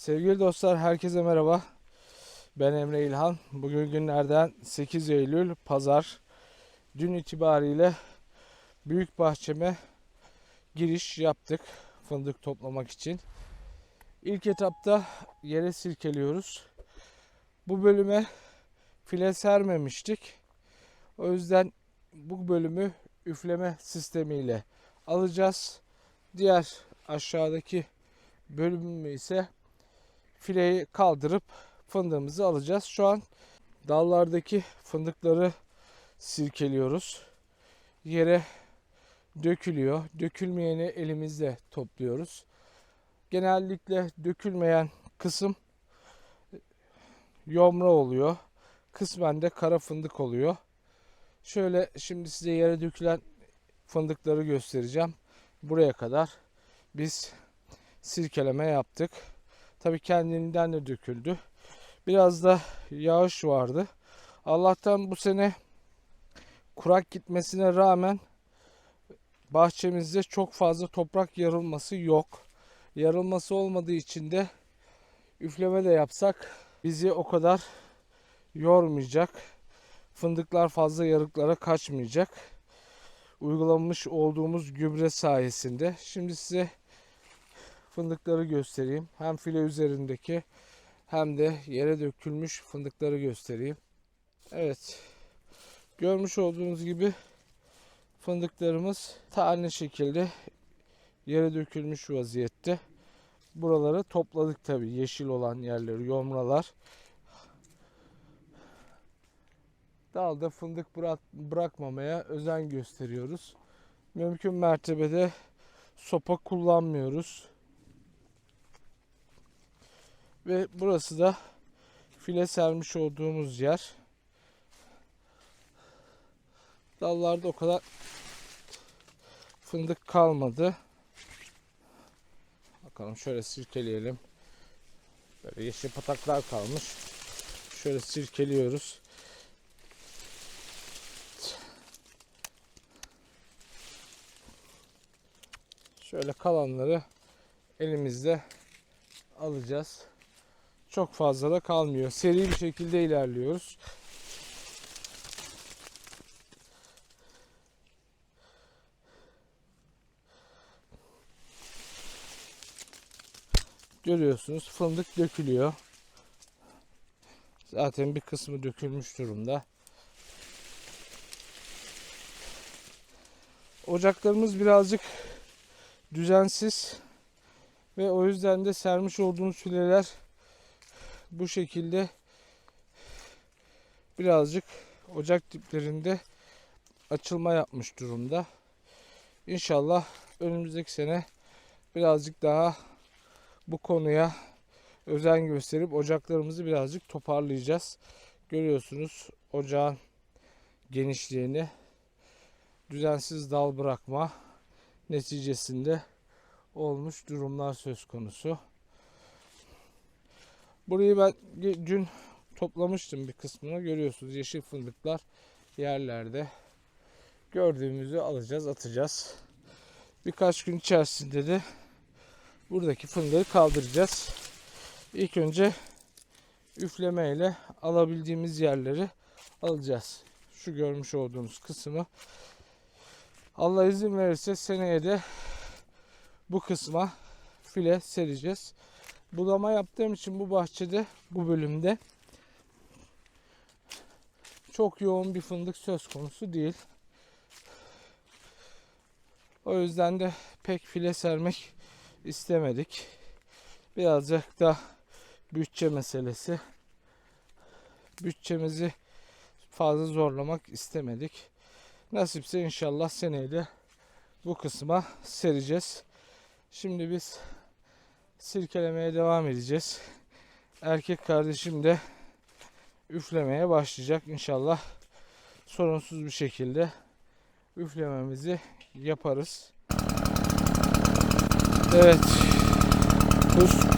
Sevgili dostlar herkese merhaba. Ben Emre İlhan. Bugün günlerden 8 Eylül Pazar. Dün itibariyle büyük bahçeme giriş yaptık fındık toplamak için. İlk etapta yere silkeliyoruz. Bu bölüme file sermemiştik. O yüzden bu bölümü üfleme sistemiyle alacağız. Diğer aşağıdaki bölümü ise fileyi kaldırıp fındığımızı alacağız. Şu an dallardaki fındıkları sirkeliyoruz. Yere dökülüyor. Dökülmeyeni elimizle topluyoruz. Genellikle dökülmeyen kısım yomra oluyor. Kısmen de kara fındık oluyor. Şöyle şimdi size yere dökülen fındıkları göstereceğim. Buraya kadar biz sirkeleme yaptık. Tabii kendiliğinden de döküldü. Biraz da yağış vardı. Allah'tan bu sene kurak gitmesine rağmen bahçemizde çok fazla toprak yarılması yok. Yarılması olmadığı için de üfleme de yapsak bizi o kadar yormayacak. Fındıklar fazla yarıklara kaçmayacak. Uygulamış olduğumuz gübre sayesinde. Şimdi size fındıkları göstereyim. Hem file üzerindeki hem de yere dökülmüş fındıkları göstereyim. Evet. Görmüş olduğunuz gibi fındıklarımız tane şekilde yere dökülmüş vaziyette. Buraları topladık tabi yeşil olan yerleri, yomralar. Dalda fındık bırak, bırakmamaya özen gösteriyoruz. Mümkün mertebede sopa kullanmıyoruz. Ve burası da file sermiş olduğumuz yer. Dallarda o kadar fındık kalmadı. Bakalım şöyle sirkeleyelim. Böyle yeşil pataklar kalmış. Şöyle sirkeliyoruz. Şöyle kalanları elimizde alacağız. Çok fazla da kalmıyor. Seri bir şekilde ilerliyoruz. Görüyorsunuz fındık dökülüyor. Zaten bir kısmı dökülmüş durumda. Ocaklarımız birazcık düzensiz ve o yüzden de sermiş olduğumuz fileler bu şekilde birazcık ocak diplerinde açılma yapmış durumda. İnşallah önümüzdeki sene birazcık daha bu konuya özen gösterip ocaklarımızı birazcık toparlayacağız. Görüyorsunuz ocağın genişliğini düzensiz dal bırakma neticesinde olmuş durumlar söz konusu. Burayı ben dün toplamıştım bir kısmını. Görüyorsunuz yeşil fındıklar yerlerde. Gördüğümüzü alacağız, atacağız. Birkaç gün içerisinde de buradaki fındığı kaldıracağız. İlk önce üfleme ile alabildiğimiz yerleri alacağız. Şu görmüş olduğunuz kısmı. Allah izin verirse seneye de bu kısma file sereceğiz. Budama yaptığım için bu bahçede, bu bölümde çok yoğun bir fındık söz konusu değil. O yüzden de pek file sermek istemedik. Birazcık da bütçe meselesi. Bütçemizi fazla zorlamak istemedik. Nasipse inşallah seneye de bu kısma sereceğiz. Şimdi biz sirkelemeye devam edeceğiz. Erkek kardeşim de üflemeye başlayacak. İnşallah sorunsuz bir şekilde üflememizi yaparız. Evet. Kuş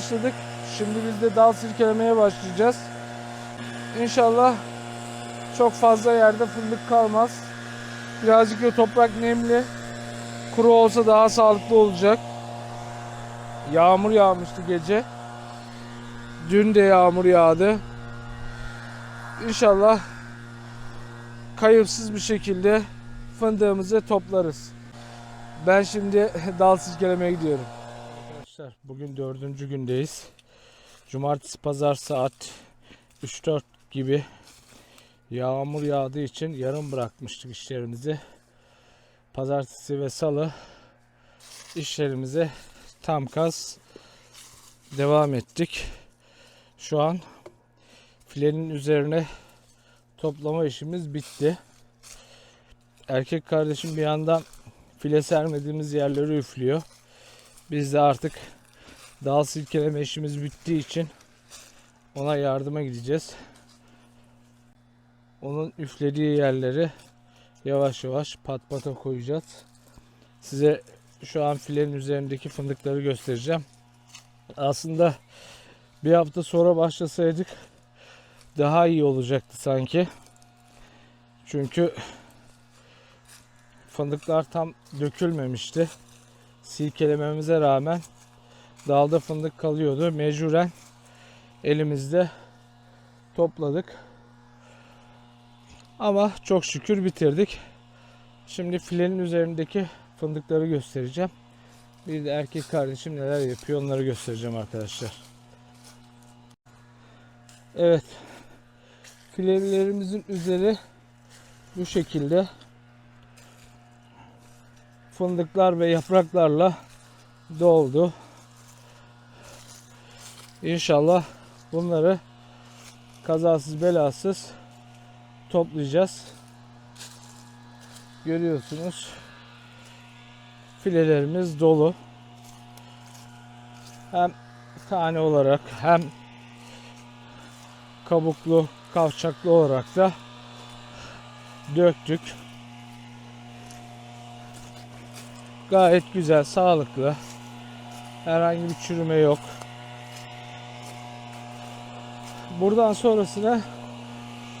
başladık. Şimdi biz de dal silkelemeye başlayacağız. İnşallah çok fazla yerde fındık kalmaz. Birazcık da toprak nemli. Kuru olsa daha sağlıklı olacak. Yağmur yağmıştı gece. Dün de yağmur yağdı. İnşallah kayıpsız bir şekilde fındığımızı toplarız. Ben şimdi dal silkelemeye gidiyorum. Arkadaşlar bugün dördüncü gündeyiz. Cumartesi pazar saat 3-4 gibi yağmur yağdığı için yarım bırakmıştık işlerimizi. Pazartesi ve salı işlerimize tam kas devam ettik. Şu an filenin üzerine toplama işimiz bitti. Erkek kardeşim bir yandan file sermediğimiz yerleri üflüyor. Biz de artık dal silkeleme işimiz bittiği için ona yardıma gideceğiz. Onun üflediği yerleri yavaş yavaş pat pata koyacağız. Size şu an filenin üzerindeki fındıkları göstereceğim. Aslında bir hafta sonra başlasaydık daha iyi olacaktı sanki. Çünkü fındıklar tam dökülmemişti. Silkelememize rağmen dalda fındık kalıyordu. Mecburen elimizde topladık. Ama çok şükür bitirdik. Şimdi filenin üzerindeki fındıkları göstereceğim. Bir de erkek kardeşim neler yapıyor onları göstereceğim arkadaşlar. Evet. Filelerimizin üzeri bu şekilde fındıklar ve yapraklarla doldu. İnşallah bunları kazasız belasız toplayacağız. Görüyorsunuz filelerimiz dolu. Hem tane olarak hem kabuklu, kavçaklı olarak da döktük. Gayet güzel, sağlıklı. Herhangi bir çürüme yok. Buradan sonrasına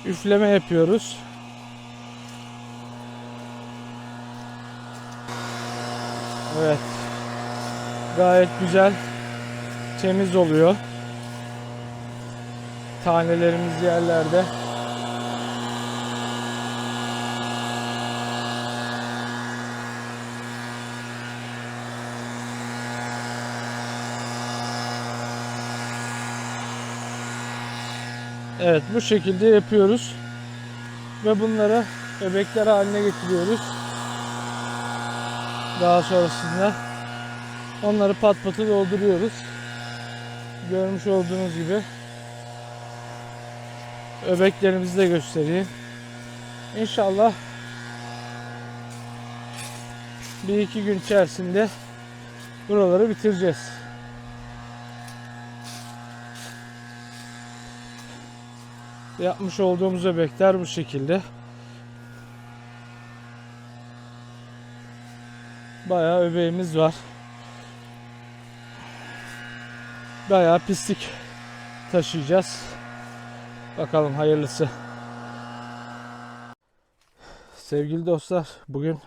üfleme yapıyoruz. Evet. Gayet güzel. Temiz oluyor. Tanelerimiz yerlerde. Evet bu şekilde yapıyoruz. Ve bunları bebekler haline getiriyoruz. Daha sonrasında onları pat patı dolduruyoruz. Görmüş olduğunuz gibi öbeklerimizi de göstereyim. İnşallah bir iki gün içerisinde buraları bitireceğiz. Yapmış olduğumuz öbekler bu şekilde. Bayağı öbeğimiz var. Bayağı pislik taşıyacağız. Bakalım hayırlısı. Sevgili dostlar, bugün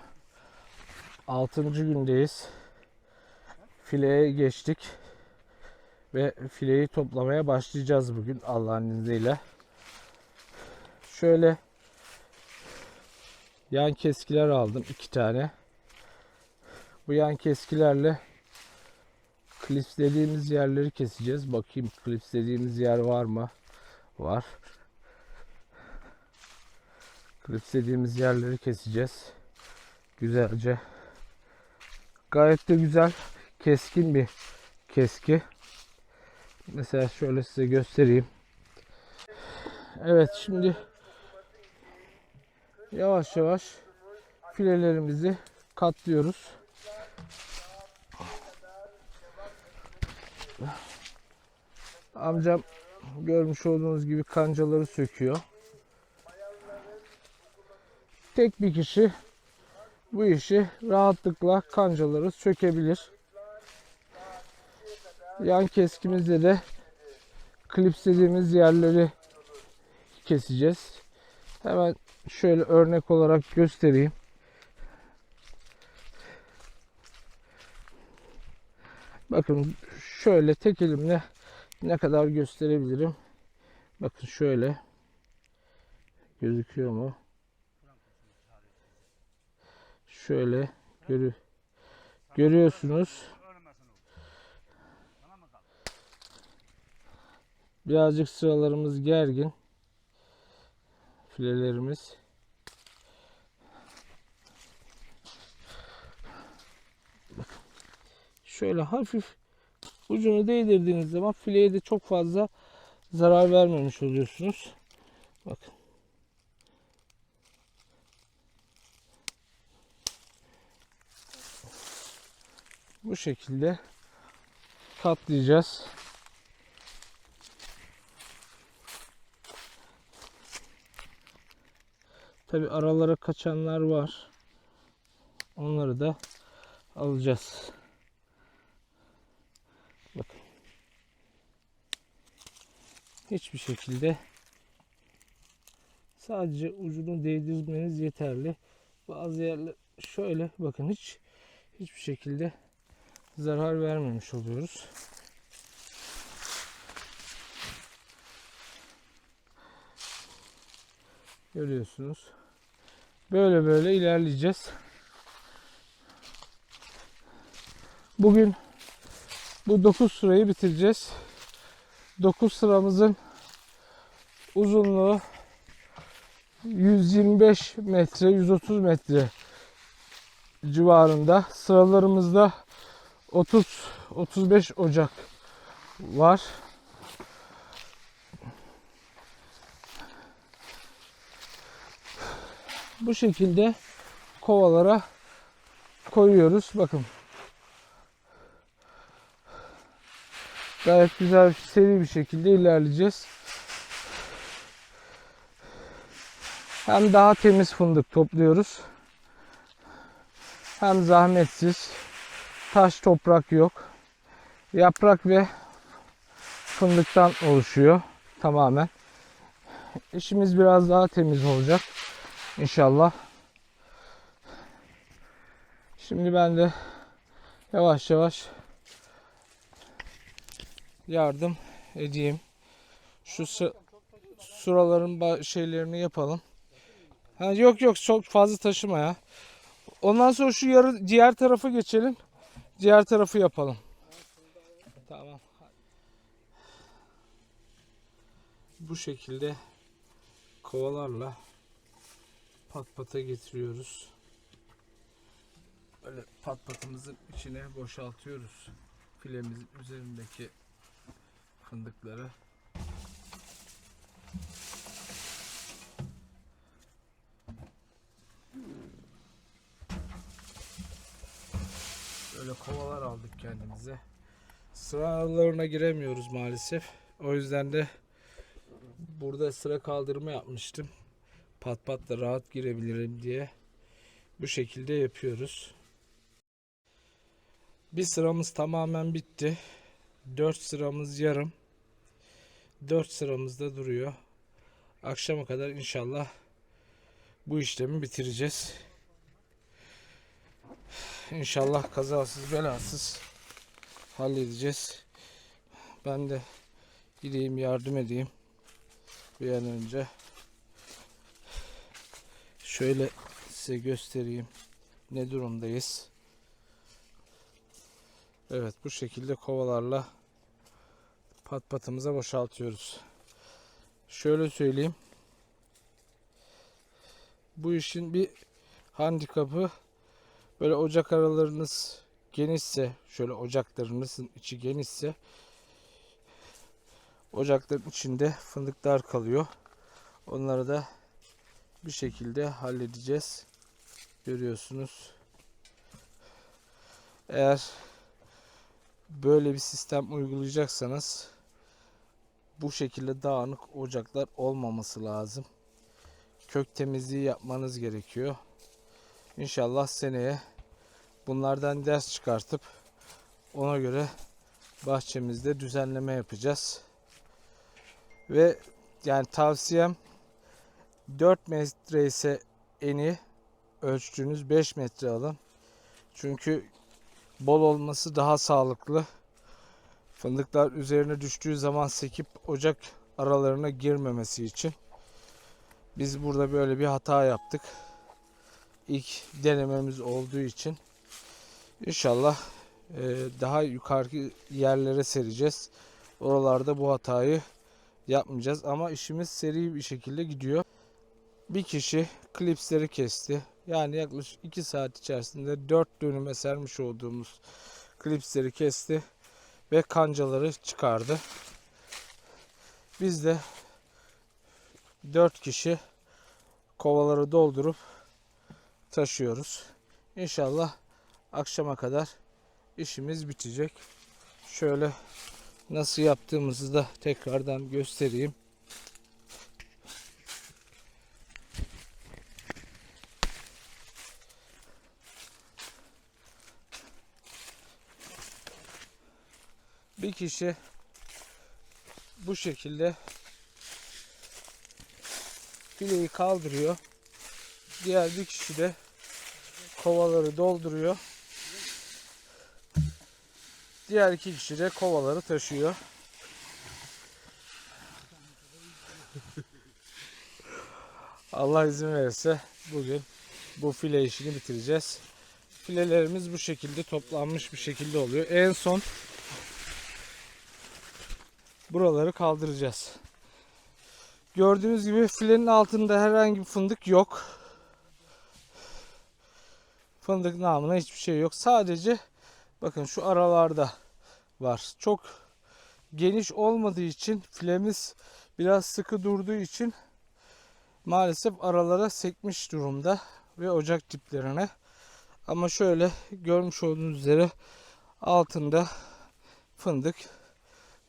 6. gündeyiz. Fileye geçtik ve fileyi toplamaya başlayacağız bugün Allah'ın izniyle. Şöyle yan keskiler aldım iki tane. Bu yan keskilerle klipslediğimiz yerleri keseceğiz. Bakayım klipslediğimiz yer var mı? Var. Klipslediğimiz yerleri keseceğiz. Güzelce. Gayet de güzel. Keskin bir keski. Mesela şöyle size göstereyim. Evet şimdi yavaş yavaş filelerimizi katlıyoruz. Amcam görmüş olduğunuz gibi kancaları söküyor. Tek bir kişi bu işi rahatlıkla kancaları sökebilir. Yan keskimizde de klipslediğimiz yerleri keseceğiz. Hemen şöyle örnek olarak göstereyim. Bakın şöyle tek elimle ne kadar gösterebilirim. Bakın şöyle. Gözüküyor mu? Şöyle görü görüyorsunuz. Birazcık sıralarımız gergin. Filelerimiz. Şöyle hafif ucunu değdirdiğiniz zaman fileye de çok fazla zarar vermemiş oluyorsunuz. Bakın. Bu şekilde katlayacağız. Tabi aralara kaçanlar var. Onları da alacağız. Bakın. Hiçbir şekilde sadece ucunu değdirmeniz yeterli. Bazı yerler şöyle bakın hiç hiçbir şekilde zarar vermemiş oluyoruz. Görüyorsunuz. Böyle böyle ilerleyeceğiz. Bugün bu 9 sırayı bitireceğiz. 9 sıramızın uzunluğu 125 metre, 130 metre civarında. Sıralarımızda 30 35 Ocak var. Bu şekilde kovalara koyuyoruz. Bakın. Gayet güzel seri bir şekilde ilerleyeceğiz. Hem daha temiz fındık topluyoruz. Hem zahmetsiz. Taş toprak yok. Yaprak ve fındıktan oluşuyor tamamen. İşimiz biraz daha temiz olacak. İnşallah. Şimdi ben de yavaş yavaş yardım edeyim. Şu sı- suraların ba- şeylerini yapalım. Ha, yok yok çok fazla taşıma ya. Ondan sonra şu yarı diğer tarafa geçelim. Diğer tarafı yapalım. Tamam. Bu şekilde kovalarla pat pata getiriyoruz. Böyle pat patımızın içine boşaltıyoruz. Filemizin üzerindeki fındıkları. Böyle kovalar aldık kendimize. Sıra aralarına giremiyoruz maalesef. O yüzden de burada sıra kaldırma yapmıştım. Pat pat da rahat girebilirim diye. Bu şekilde yapıyoruz. Bir sıramız tamamen bitti. 4 sıramız yarım. 4 sıramız da duruyor. Akşama kadar inşallah bu işlemi bitireceğiz. İnşallah kazasız belasız halledeceğiz. Ben de gideyim yardım edeyim bir an önce. Şöyle size göstereyim ne durumdayız. Evet bu şekilde kovalarla pat patımıza boşaltıyoruz. Şöyle söyleyeyim. Bu işin bir handikapı böyle ocak aralarınız genişse şöyle ocaklarınızın içi genişse ocakların içinde fındıklar kalıyor. Onları da bir şekilde halledeceğiz. Görüyorsunuz. Eğer böyle bir sistem uygulayacaksanız bu şekilde dağınık ocaklar olmaması lazım. Kök temizliği yapmanız gerekiyor. İnşallah seneye bunlardan ders çıkartıp ona göre bahçemizde düzenleme yapacağız. Ve yani tavsiyem 4 metre ise eni ölçtüğünüz 5 metre alın. Çünkü bol olması daha sağlıklı. Fındıklar üzerine düştüğü zaman sekip ocak aralarına girmemesi için. Biz burada böyle bir hata yaptık. İlk denememiz olduğu için. İnşallah e, daha yukarı yerlere sereceğiz. Oralarda bu hatayı yapmayacağız ama işimiz seri bir şekilde gidiyor. Bir kişi klipsleri kesti. Yani yaklaşık 2 saat içerisinde 4 dönüme sermiş olduğumuz klipsleri kesti ve kancaları çıkardı. Biz de 4 kişi kovaları doldurup taşıyoruz. İnşallah akşama kadar işimiz bitecek. Şöyle nasıl yaptığımızı da tekrardan göstereyim. Bir kişi bu şekilde fileyi kaldırıyor. Diğer bir kişi de kovaları dolduruyor. Diğer iki kişi de kovaları taşıyor. Allah izin verirse bugün bu file işini bitireceğiz. Filelerimiz bu şekilde toplanmış bir şekilde oluyor. En son buraları kaldıracağız. Gördüğünüz gibi filenin altında herhangi bir fındık yok. Fındık namına hiçbir şey yok. Sadece bakın şu aralarda var. Çok geniş olmadığı için filemiz biraz sıkı durduğu için maalesef aralara sekmiş durumda ve ocak diplerine. Ama şöyle görmüş olduğunuz üzere altında fındık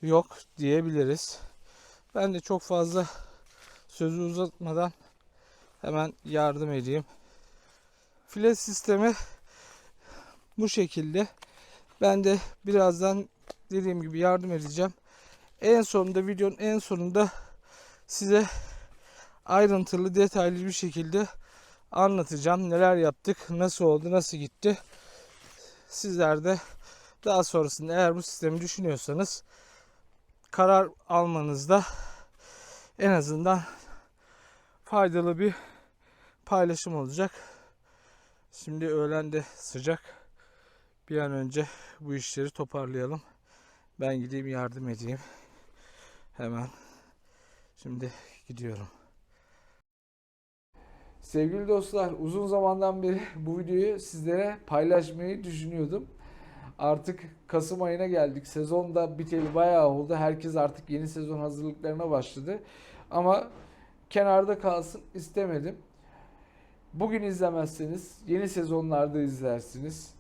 yok diyebiliriz. Ben de çok fazla sözü uzatmadan hemen yardım edeyim. File sistemi bu şekilde. Ben de birazdan dediğim gibi yardım edeceğim. En sonunda videonun en sonunda size ayrıntılı detaylı bir şekilde anlatacağım. Neler yaptık, nasıl oldu, nasıl gitti. Sizler de daha sonrasında eğer bu sistemi düşünüyorsanız karar almanızda en azından faydalı bir paylaşım olacak. Şimdi öğlen de sıcak. Bir an önce bu işleri toparlayalım. Ben gideyim yardım edeyim. Hemen. Şimdi gidiyorum. Sevgili dostlar, uzun zamandan beri bu videoyu sizlere paylaşmayı düşünüyordum. Artık Kasım ayına geldik. Sezon da biteli bayağı oldu. Herkes artık yeni sezon hazırlıklarına başladı. Ama kenarda kalsın istemedim. Bugün izlemezseniz yeni sezonlarda izlersiniz.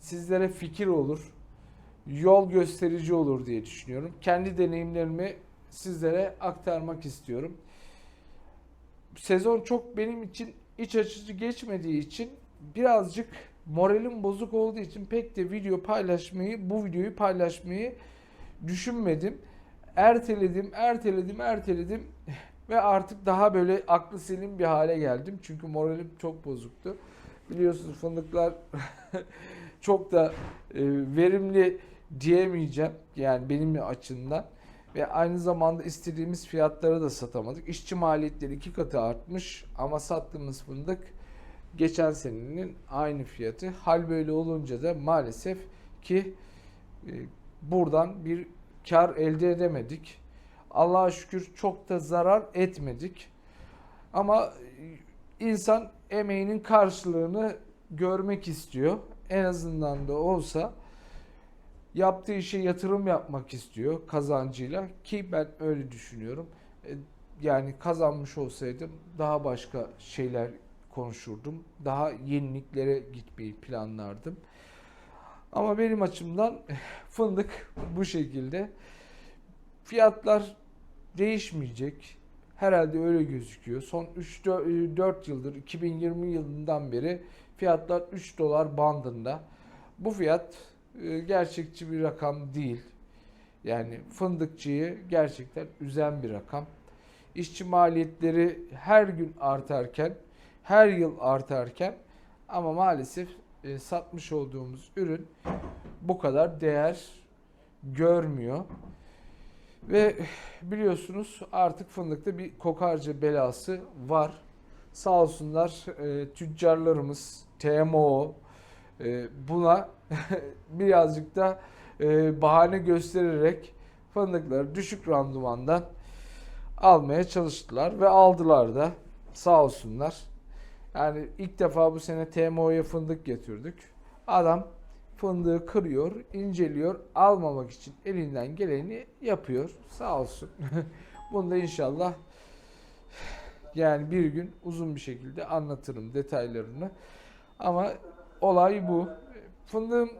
Sizlere fikir olur, yol gösterici olur diye düşünüyorum. Kendi deneyimlerimi sizlere aktarmak istiyorum. Sezon çok benim için iç açıcı geçmediği için birazcık moralim bozuk olduğu için pek de video paylaşmayı, bu videoyu paylaşmayı düşünmedim. Erteledim, erteledim, erteledim ve artık daha böyle aklı selim bir hale geldim. Çünkü moralim çok bozuktu. Biliyorsunuz fındıklar çok da e, verimli diyemeyeceğim. Yani benim açımdan. Ve aynı zamanda istediğimiz fiyatlara da satamadık. İşçi maliyetleri iki katı artmış ama sattığımız fındık geçen senenin aynı fiyatı. Hal böyle olunca da maalesef ki e, buradan bir kar elde edemedik. Allah'a şükür çok da zarar etmedik. Ama insan emeğinin karşılığını görmek istiyor. En azından da olsa yaptığı işe yatırım yapmak istiyor kazancıyla ki ben öyle düşünüyorum. E, Yani kazanmış olsaydım daha başka şeyler konuşurdum. Daha yeniliklere gitmeyi planlardım. Ama benim açımdan fındık bu şekilde. Fiyatlar değişmeyecek. Herhalde öyle gözüküyor. Son 3-4 yıldır 2020 yılından beri fiyatlar 3 dolar bandında. Bu fiyat e, gerçekçi bir rakam değil. Yani fındıkçıyı gerçekten üzen bir rakam. İşçi maliyetleri her gün artarken, her yıl artarken ama maalesef e, satmış olduğumuz ürün bu kadar değer görmüyor. Ve biliyorsunuz artık fındıkta bir kokarca belası var. Sağ olsunlar e, tüccarlarımız, TMO e, buna birazcık da e, bahane göstererek fındıkları düşük randımandan almaya çalıştılar ve aldılar da sağ olsunlar. Yani ilk defa bu sene TMO'ya fındık getirdik. Adam fındığı kırıyor, inceliyor, almamak için elinden geleni yapıyor. Sağ olsun. Bunu da inşallah yani bir gün uzun bir şekilde anlatırım detaylarını. Ama olay bu. Fındığım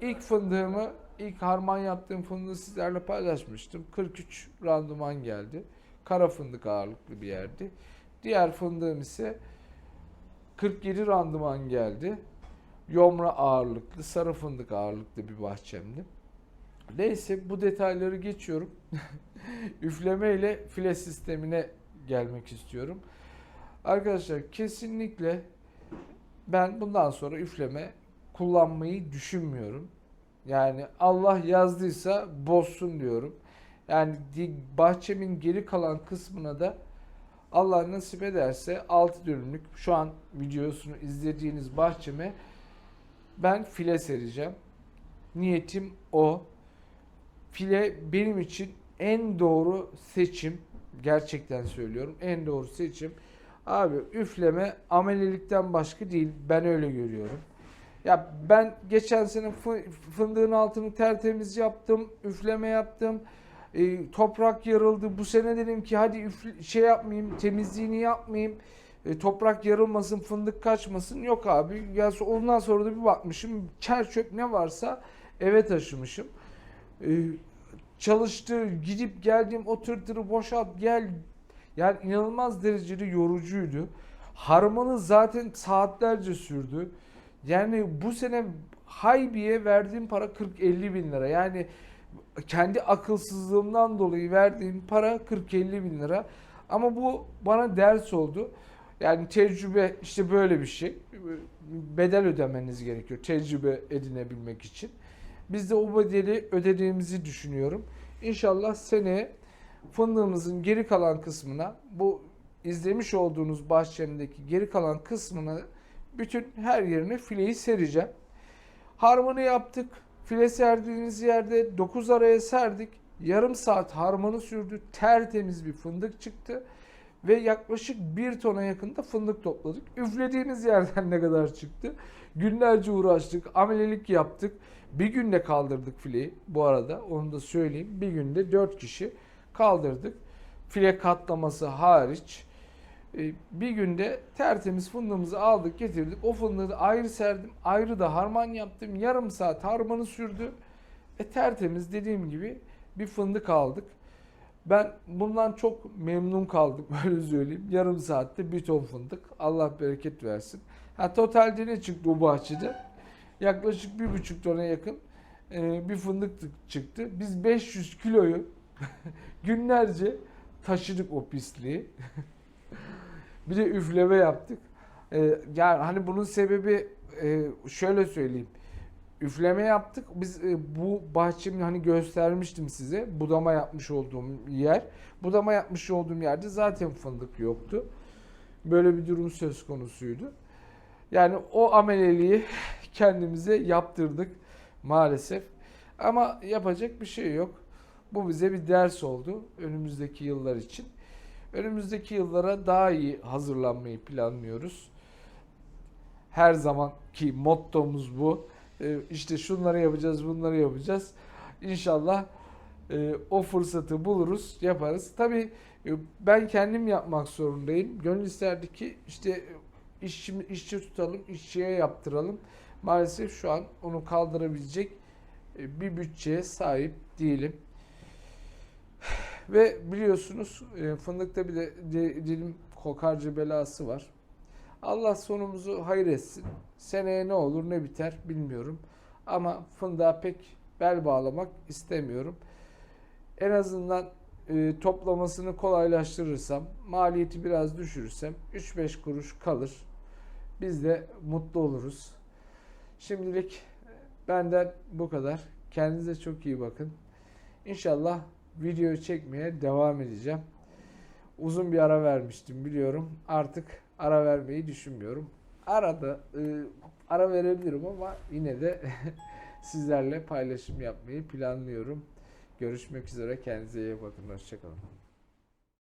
ilk fındığımı ilk harman yaptığım fındığı sizlerle paylaşmıştım. 43 randıman geldi. Kara fındık ağırlıklı bir yerdi. Diğer fındığım ise 47 randıman geldi. Yomra ağırlıklı, sarı fındık ağırlıklı bir bahçemdi. Neyse bu detayları geçiyorum. Üfleme ile file sistemine gelmek istiyorum. Arkadaşlar kesinlikle ben bundan sonra üfleme kullanmayı düşünmüyorum. Yani Allah yazdıysa bozsun diyorum. Yani bahçemin geri kalan kısmına da Allah nasip ederse 6 dönümlük şu an videosunu izlediğiniz bahçeme ben file sereceğim. Niyetim o. File benim için en doğru seçim. Gerçekten söylüyorum. En doğru seçim. Abi üfleme amelilikten başka değil. Ben öyle görüyorum. Ya ben geçen sene fı- fındığın altını tertemiz yaptım. Üfleme yaptım. E, toprak yarıldı. Bu sene dedim ki hadi üfle, şey yapmayayım, temizliğini yapmayayım. E, toprak yarılmasın, fındık kaçmasın. Yok abi. Ya ondan sonra da bir bakmışım. Çer çöp ne varsa eve taşımışım. E, çalıştı, gidip geldim, o tırtırı boşalt, gel. Yani inanılmaz derecede yorucuydu. Harmanı zaten saatlerce sürdü. Yani bu sene Haybi'ye verdiğim para 40-50 bin lira. Yani kendi akılsızlığımdan dolayı verdiğim para 40-50 bin lira. Ama bu bana ders oldu. Yani tecrübe işte böyle bir şey. Bedel ödemeniz gerekiyor tecrübe edinebilmek için. Biz de o bedeli ödediğimizi düşünüyorum. İnşallah seneye fındığımızın geri kalan kısmına bu izlemiş olduğunuz bahçemdeki geri kalan kısmına bütün her yerine fileyi sereceğim. Harmanı yaptık. File serdiğiniz yerde 9 araya serdik. Yarım saat harmanı sürdü. Tertemiz bir fındık çıktı. Ve yaklaşık 1 tona yakında fındık topladık. Üflediğimiz yerden ne kadar çıktı? Günlerce uğraştık. Amelelik yaptık. Bir günde kaldırdık fileyi bu arada. Onu da söyleyeyim. Bir günde 4 kişi kaldırdık. File katlaması hariç. E, bir günde tertemiz fındığımızı aldık getirdik. O fındığı ayrı serdim. Ayrı da harman yaptım. Yarım saat harmanı sürdü. E tertemiz dediğim gibi bir fındık aldık. Ben bundan çok memnun kaldım öyle söyleyeyim. Yarım saatte bir ton fındık. Allah bereket versin. Ha totalde ne çıktı o bahçede? Yaklaşık bir buçuk tona yakın e, bir fındık çıktı. Biz 500 kiloyu günlerce taşıdık o pisliği. bir de üfleme yaptık. E, yani hani bunun sebebi e, şöyle söyleyeyim. Üfleme yaptık. Biz e, bu bahçemi hani göstermiştim size. Budama yapmış olduğum yer. Budama yapmış olduğum yerde zaten fındık yoktu. Böyle bir durum söz konusuydu. Yani o ameleliği kendimize yaptırdık maalesef. Ama yapacak bir şey yok. Bu bize bir ders oldu önümüzdeki yıllar için. Önümüzdeki yıllara daha iyi hazırlanmayı planlıyoruz. Her zamanki mottomuz bu. Ee, işte şunları yapacağız, bunları yapacağız. İnşallah e, o fırsatı buluruz, yaparız. Tabii e, ben kendim yapmak zorundayım. Gönül isterdi ki işte işçi, işçi tutalım, işçiye yaptıralım. Maalesef şu an onu kaldırabilecek e, bir bütçeye sahip değilim. Ve biliyorsunuz e, fındıkta bir de di- dilim kokarca belası var. Allah sonumuzu hayır etsin. Seneye ne olur ne biter bilmiyorum. Ama fındığa pek bel bağlamak istemiyorum. En azından e, toplamasını kolaylaştırırsam, maliyeti biraz düşürürsem 3-5 kuruş kalır. Biz de mutlu oluruz. Şimdilik benden bu kadar. Kendinize çok iyi bakın. İnşallah video çekmeye devam edeceğim. Uzun bir ara vermiştim biliyorum. Artık ara vermeyi düşünmüyorum. Arada e, ara verebilirim ama yine de sizlerle paylaşım yapmayı planlıyorum. Görüşmek üzere. Kendinize iyi bakın. Hoşçakalın.